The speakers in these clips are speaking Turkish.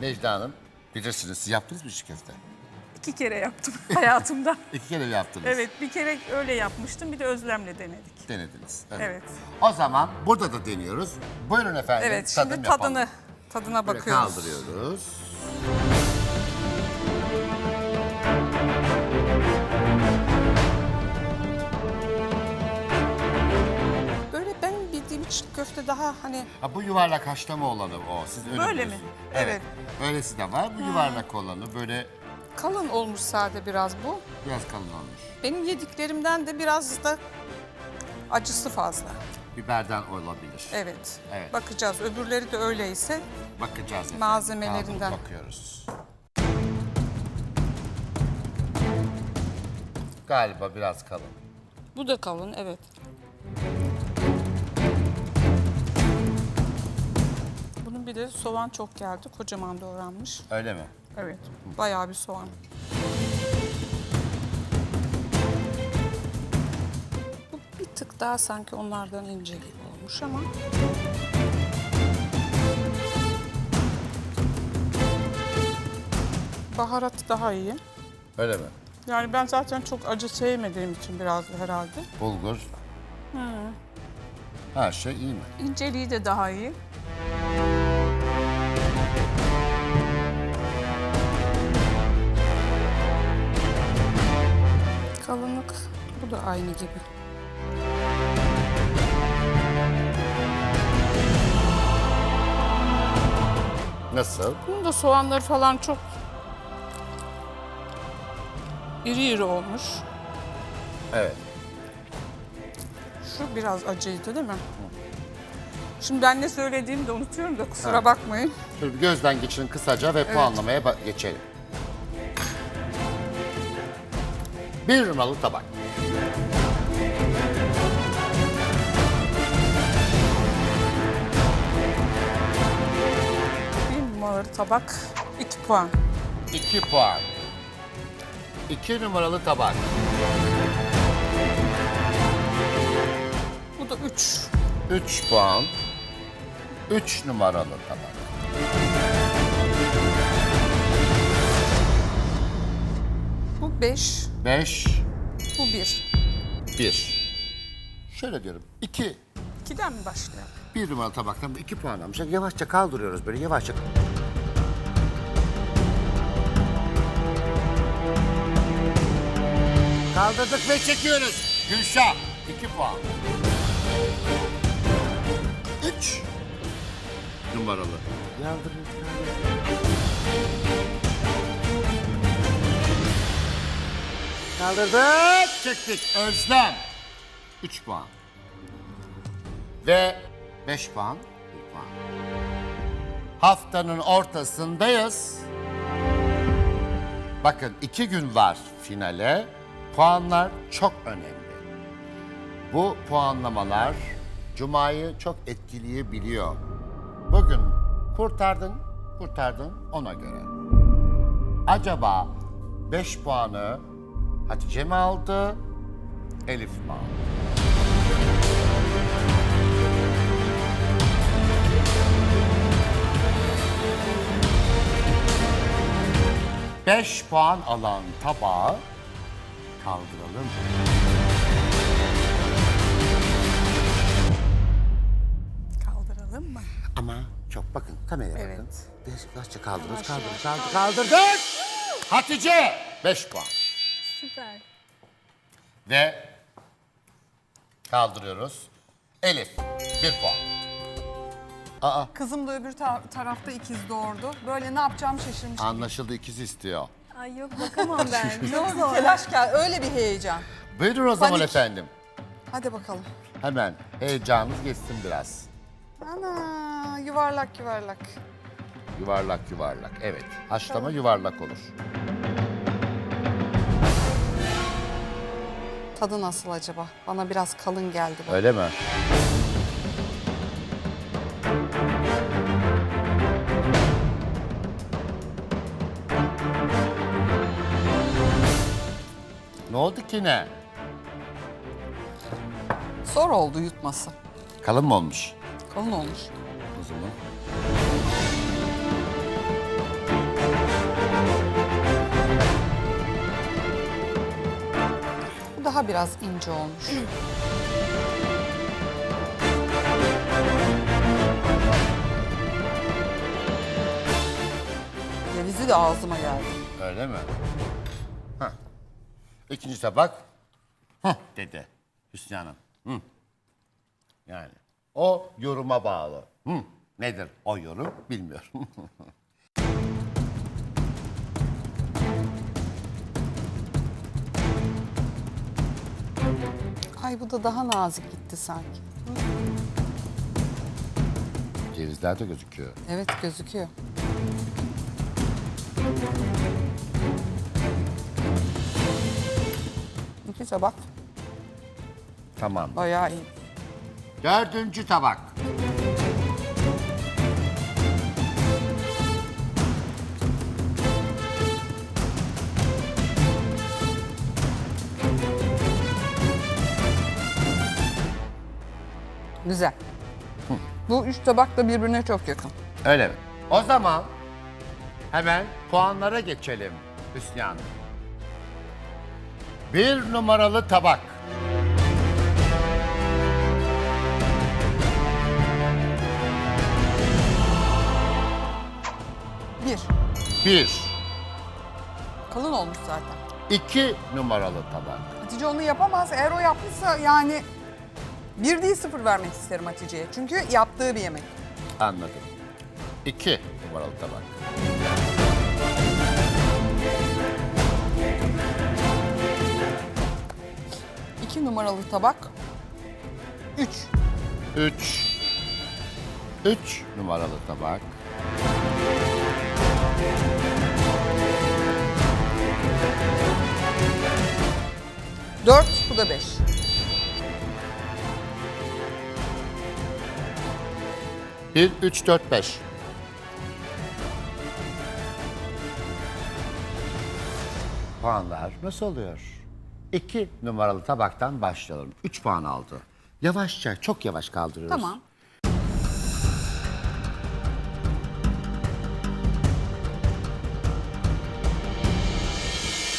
Necla Hanım bilirsiniz siz yaptınız mı çiğ köfte? İki kere yaptım hayatımda. İki kere yaptınız? evet bir kere öyle yapmıştım bir de özlemle denedik. Denediniz. Evet. Evet. O zaman burada da deniyoruz. Buyurun efendim. Evet tadım şimdi yapalım. tadını tadına Böyle bakıyoruz. kaldırıyoruz. Köfte daha hani Ha, bu yuvarlak haşlama olanı o. Siz öyle Böyle mi? biliyorsunuz. Evet. Evet. Öylesi de var. Bu yuvarlak olanı böyle kalın olmuş sade biraz bu. biraz kalın olmuş. Benim yediklerimden de biraz da acısı fazla. Biberden olabilir. Evet. Evet. Bakacağız. Öbürleri de öyleyse Bakacağız efendim. Malzemelerinden. Kaldırıp bakıyoruz. Galiba biraz kalın. bu da kalın evet. Bunun bir de soğan çok geldi. Kocaman doğranmış. Öyle mi? Evet. Bayağı bir soğan. Bu bir tık daha sanki onlardan ince gibi olmuş ama. Baharat daha iyi. Öyle mi? Yani ben zaten çok acı sevmediğim için biraz da herhalde. Bulgur. Her şey iyi mi? İnceliği de daha iyi. Bu da aynı gibi. Nasıl? Bunun da soğanları falan çok iri iri olmuş. Evet. Şu biraz acıydı değil mi? Şimdi ben ne söylediğimi de unutuyorum da kusura bakmayın. Şöyle bir gözden geçirin kısaca ve puanlamaya ba- geçelim. Bir numaralı tabak. Bir numaralı tabak 2 puan. 2 puan. 2 numaralı tabak. Bu da 3. 3 puan. 3 numaralı tabak. Bu 5. 5, Bu 1. 1. Şöyle diyorum. 2. 2'den mi başlayalım? Bir numaralı tabaktan 2 puan almış. Yavaşça kaldırıyoruz böyle yavaşça. Kaldırdık ve çekiyoruz. Gülşah 2 puan. 3 numaralı. Yaldırıyoruz. Kaldırdık, çektik. Özlem 3 puan. Ve 5 puan, 1 puan. Haftanın ortasındayız. Bakın iki gün var finale. Puanlar çok önemli. Bu puanlamalar Cuma'yı çok etkileyebiliyor. Bugün kurtardın, kurtardın ona göre. Acaba 5 puanı Hatice mi aldı, Elif mi aldı? Beş puan alan tabağı kaldıralım. Kaldıralım mı? Ama çok bakın kameraya Evet. bakın. Beş kaldırıyoruz, yavaş kaldır, kaldırdık. Hatice beş puan. Süper. Ve kaldırıyoruz. Elif bir puan. Aa Kızım da öbür ta- tarafta ikiz doğurdu. Böyle ne yapacağım şaşırmış. anlaşıldı ikiz istiyor. Ay yok bakamam ben. Çok zor. Telaş gel, öyle bir heyecan. Buyurun o zaman Panik. efendim. Hadi bakalım. Hemen heyecanınız geçsin biraz. Ana yuvarlak yuvarlak. Yuvarlak yuvarlak. Evet. Haşlama yuvarlak olur. Tadı nasıl acaba? Bana biraz kalın geldi bu. Öyle mi? Ne oldu ki ne? Zor oldu yutması. Kalın mı olmuş? Kalın olmuş. Daha biraz ince olmuş. Cevizi de ağzıma geldi. Öyle mi? Hah. İkinci tabak. Hah dedi Hüsnü Hanım. Hı. Yani o yoruma bağlı. Hı. Nedir o yorum bilmiyorum. Ay bu da daha nazik gitti sanki. Cevizler de gözüküyor. Evet gözüküyor. İki tabak Tamam. bayağı iyi. Dördüncü tabak. Güzel. Bu üç tabak da birbirine çok yakın. Öyle mi? O zaman hemen puanlara geçelim Hüsnü Hanım. Bir numaralı tabak. Bir. Bir. Kalın olmuş zaten. İki numaralı tabak. Hatice onu yapamaz. Eğer o yapmışsa yani bir değil sıfır vermek isterim Hatice'ye. Çünkü yaptığı bir yemek. Anladım. İki numaralı tabak. İki numaralı tabak. Üç. Üç. Üç numaralı tabak. Dört. Bu da beş. Bir, üç, dört, beş. Puanlar nasıl oluyor? İki numaralı tabaktan başlayalım. Üç puan aldı. Yavaşça, çok yavaş kaldırıyoruz. Tamam.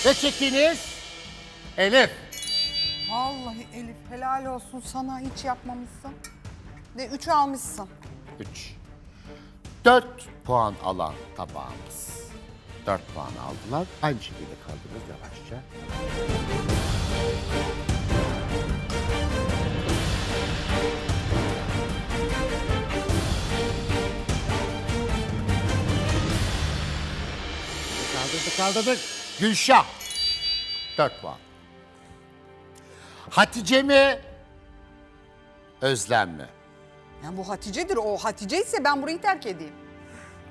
Ve çekiniz Elif. Vallahi Elif helal olsun sana hiç yapmamışsın. Ve üç almışsın. Üç. Dört puan alan tabağımız. Dört puan aldılar. Aynı şekilde kaldırıyoruz yavaşça. Kaldırdık kaldırdık. Gülşah. Dört puan. Hatice mi? Özlem mi? Yani bu Hatice'dir. O Hatice ise ben burayı terk edeyim.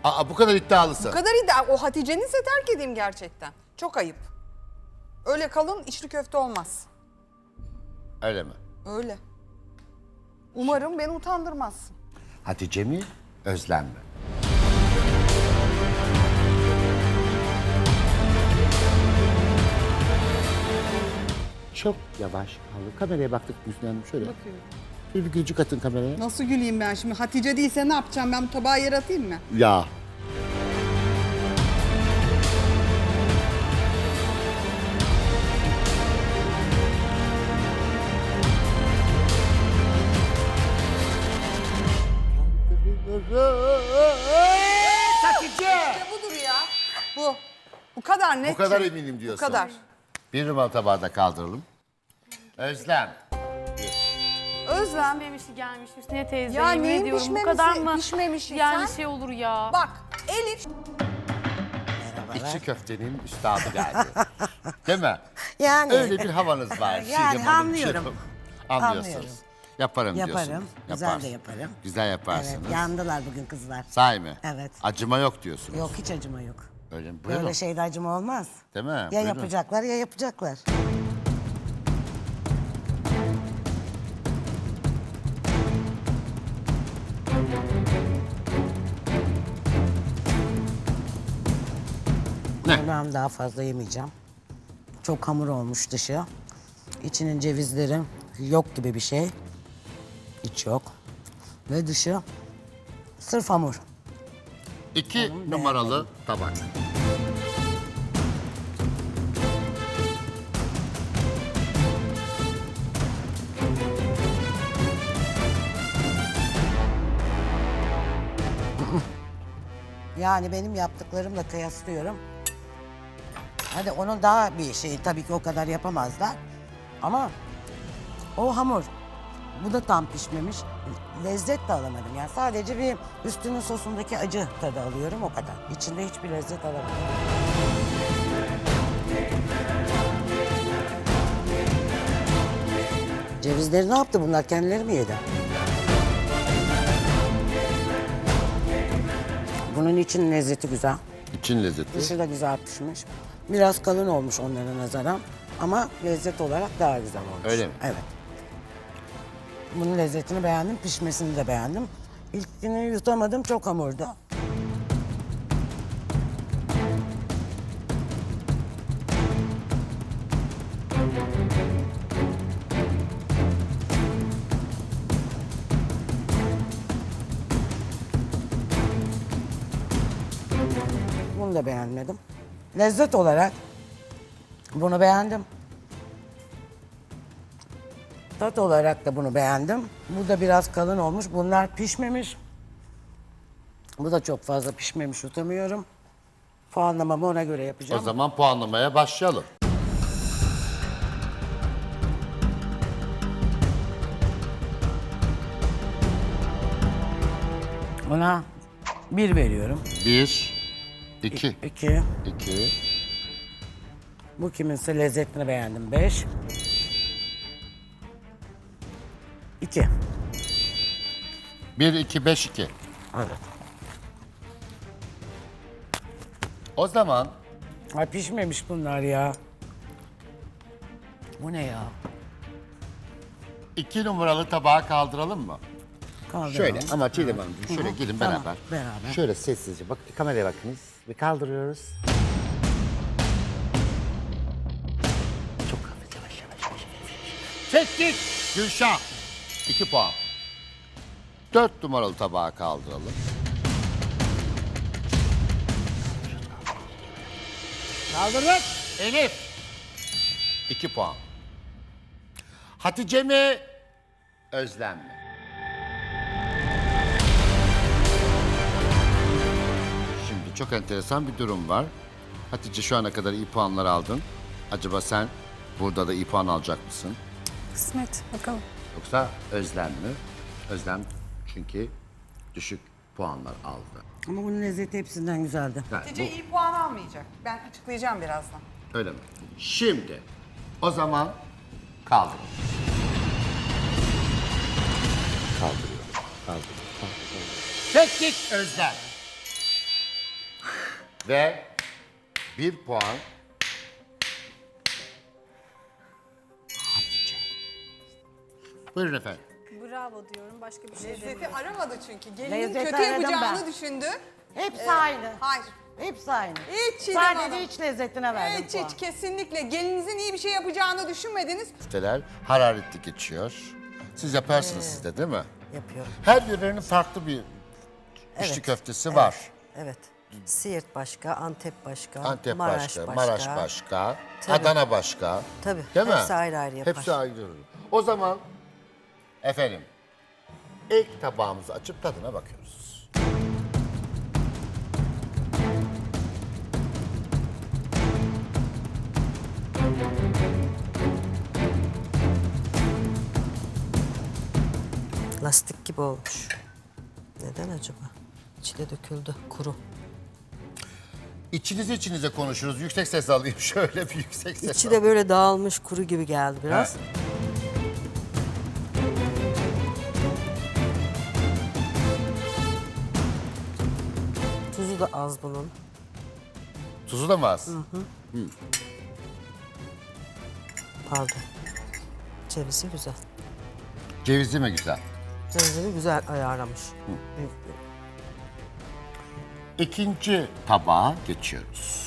Aa, bu kadar iddialısın. Bu kadar iddia. O Hatice'nin ise terk edeyim gerçekten. Çok ayıp. Öyle kalın içli köfte olmaz. Öyle mi? Öyle. Umarım beni utandırmazsın. Hatice mi? Özlem mi? Çok yavaş kaldı. Kameraya baktık Hüsnü Hanım şöyle. Bakıyorum. Bir, bir gülücük atın kameraya. Nasıl güleyim ben şimdi? Hatice değilse ne yapacağım? Ben bu tabağı yere atayım mı? Ya. Hatice! İşte budur ya. Bu. Bu kadar net. Bu kadar eminim diyorsun. Bu kadar. Bir numara tabağı da kaldıralım. Özlem. Özlem. Pişmemişi gelmiş Hüsniye teyze. Ya yemin neyin ediyorum bu pişmemesi- kadar mı? pişmemişi? Yani Sen- şey olur ya. Bak Elif İçli köftenin üstadı geldi. Değil mi? Yani Öyle bir havanız var. Yani Şirin Hanım, anlıyorum. Anlıyorsunuz. Anlıyorum. Yaparım, Yaparım. diyorsunuz. Güzel Yaparsın. de yaparım. Güzel yaparsınız. evet, yandılar bugün kızlar. Sahi mi? Evet. Acıma yok diyorsunuz. Yok hiç acıma yok. Öyle mi? Buyurun. Böyle şeyde acıma olmaz. Değil mi? Ya Buyurun. yapacaklar ya yapacaklar. Ne? Onu hem daha fazla yemeyeceğim. Çok hamur olmuş dışı. İçinin cevizleri yok gibi bir şey. Hiç yok. Ve dışı sırf hamur. İki numaralı tabak. Yani benim yaptıklarımla kıyaslıyorum. Hadi onun daha bir şeyi tabii ki o kadar yapamazlar. Ama o hamur. Bu da tam pişmemiş. Lezzet de alamadım. Yani sadece bir üstünün sosundaki acı tadı alıyorum o kadar. İçinde hiçbir lezzet alamadım. Cevizleri ne yaptı bunlar? Kendileri mi yedi? Bunun için lezzeti güzel. İçin lezzeti. Dışı da güzel pişmiş. Biraz kalın olmuş onlara nazaran. Ama lezzet olarak daha güzel olmuş. Öyle mi? Evet. Bunun lezzetini beğendim, pişmesini de beğendim. İlkini yutamadım, çok hamurdu. Bunu da beğenmedim. Lezzet olarak bunu beğendim. Tat olarak da bunu beğendim. Bu da biraz kalın olmuş. Bunlar pişmemiş. Bu da çok fazla pişmemiş utamıyorum. Puanlamamı ona göre O yapacağım. zaman puanlamaya başlayalım. Ona bir veriyorum. Bir, iki, İki. iki, Bu kiminse lezzetini beğendim. Beş. İki. bir, iki, beş, iki. Evet. O zaman Ay pişmemiş bunlar ya. Bu ne ya? iki numaralı tabağı kaldıralım mı? Kaldıralım. Şöyle ama Çiğdem Hanımcığım şöyle gelin Tamam, beraber. beraber. Şöyle sessizce bak kameraya bakınız ve kaldırıyoruz. Çok hafif yavaş yavaş yavaş. Çektik. Gülşah. İki puan. Dört numaralı tabağı kaldıralım. Kaldırdık. Elif. İki puan. Hatice mi? Özlem mi? Çok enteresan bir durum var. Hatice şu ana kadar iyi puanlar aldın. Acaba sen burada da iyi puan alacak mısın? Kısmet bakalım. Yoksa Özlem mi? Özlem çünkü düşük puanlar aldı. Ama bunun lezzeti hepsinden güzeldi. Yani Hatice bu, iyi puan almayacak. Ben açıklayacağım birazdan. öyle mi? Şimdi o zaman kaldır. Kaldırıyorum. Kaldırıyorum. kaldırıyorum. Çektik Özlem. Ve bir puan. Buyurun efendim. Bravo diyorum. Başka bir şey Lezzeti demiyorum. aramadı çünkü. Gelinin Lezzeti kötü aradım yapacağını ben. düşündü. Hepsi aynı. Hayır. Hepsi aynı. Hiç Çiğdem Sadece Hanım. iç lezzetine verdim Hiç puan. hiç kesinlikle gelinizin iyi bir şey yapacağını düşünmediniz. Köfteler hararetli geçiyor. Siz yaparsınız siz de değil mi? Yapıyorum. Her yörenin farklı bir içli Evet, köftesi evet, var. Evet. Siirt başka, Antep başka, Antep Maraş başka. Maraş başka, Tabii. Adana başka. Tabii, Değil mi? hepsi ayrı ayrı yapar. Hepsi ayrı. O zaman efendim ilk tabağımızı açıp tadına bakıyoruz. Lastik gibi olmuş. Neden acaba? İçi de döküldü, kuru. İçinize içinize konuşuruz. Yüksek ses alayım şöyle bir yüksek ses. İçi de böyle dağılmış, kuru gibi geldi biraz. Ha. Tuzu da az bunun. Tuzu da mı az? Pardon. Cevizi güzel. Cevizi mi güzel? Cevizini güzel ayarlamış. İkinci tabağa geçiyoruz.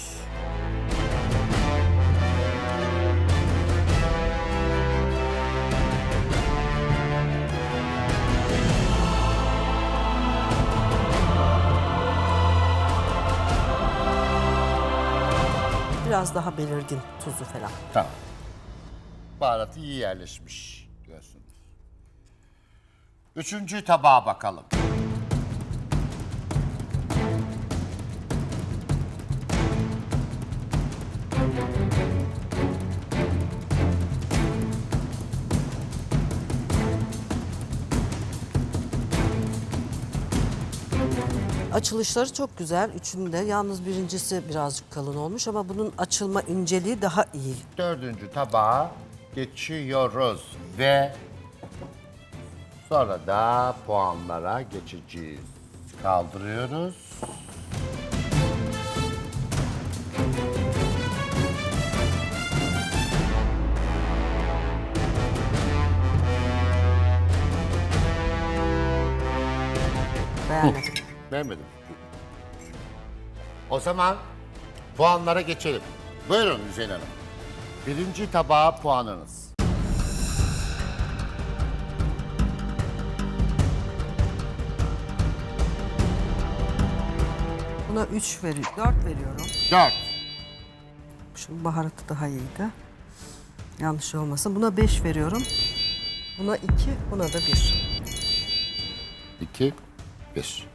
Biraz daha belirgin tuzu falan. Tamam. Baharatı iyi yerleşmiş diyorsunuz. Üçüncü tabağa bakalım. Açılışları çok güzel. Üçünün de. Yalnız birincisi birazcık kalın olmuş ama bunun açılma inceliği daha iyi. Dördüncü tabağa geçiyoruz ve sonra da puanlara geçeceğiz. Kaldırıyoruz. Beğenmedim. Beğenmedim. O zaman puanlara geçelim. Buyurun Hüseyin Hanım. Birinci tabağa puanınız. Buna 3 veriyorum. 4 veriyorum. Dört. Şu baharatı daha iyiydi. Yanlış olmasın. Buna 5 veriyorum. Buna 2, buna da 1. 2, 1.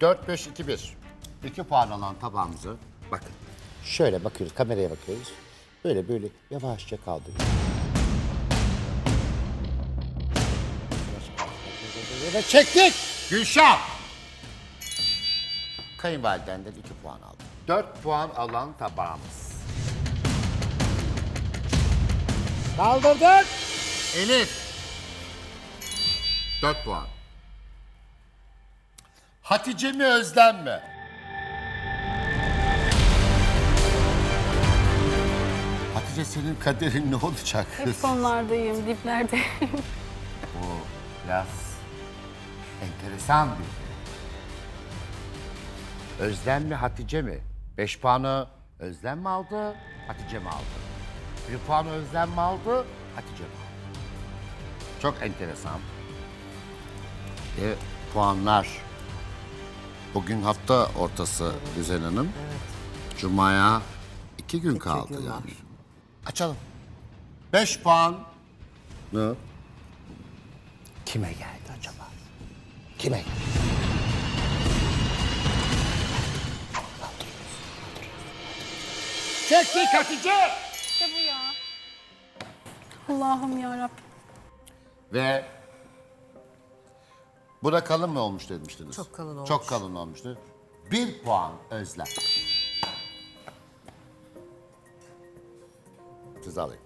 4, 5, 2, 1. 2 puan alan tabağımızı bakın. Şöyle bakıyoruz, kameraya bakıyoruz. Böyle böyle yavaşça kaldırıyoruz. Ve çektik. Gülşah. Kayınvalidenden 2 puan aldı. 4 puan alan tabağımız. Kaldırdık. Elif. 4 puan. Hatice mi Özlem mi? Hatice senin kaderin ne olacak Hep sonlardayım, diplerde. Biraz enteresan bir şey. Özlem mi Hatice mi? Beş puanı Özlem mi aldı, Hatice mi aldı? Bir puanı Özlem mi aldı, Hatice mi aldı? Çok enteresan. Ve puanlar. Bugün hafta ortası Güzel Hanım. Cuma'ya iki gün kaldı gün yani. var. Açalım. Beş puan. Ne? Kime geldi acaba? Kime geldi? Çektik Hatice! işte bu ya. Allah'ım ya Ve bu da kalın mı olmuş demiştiniz? Çok kalın olmuş. Çok kalın olmuştu. Bir puan Özlem. Siz alayım.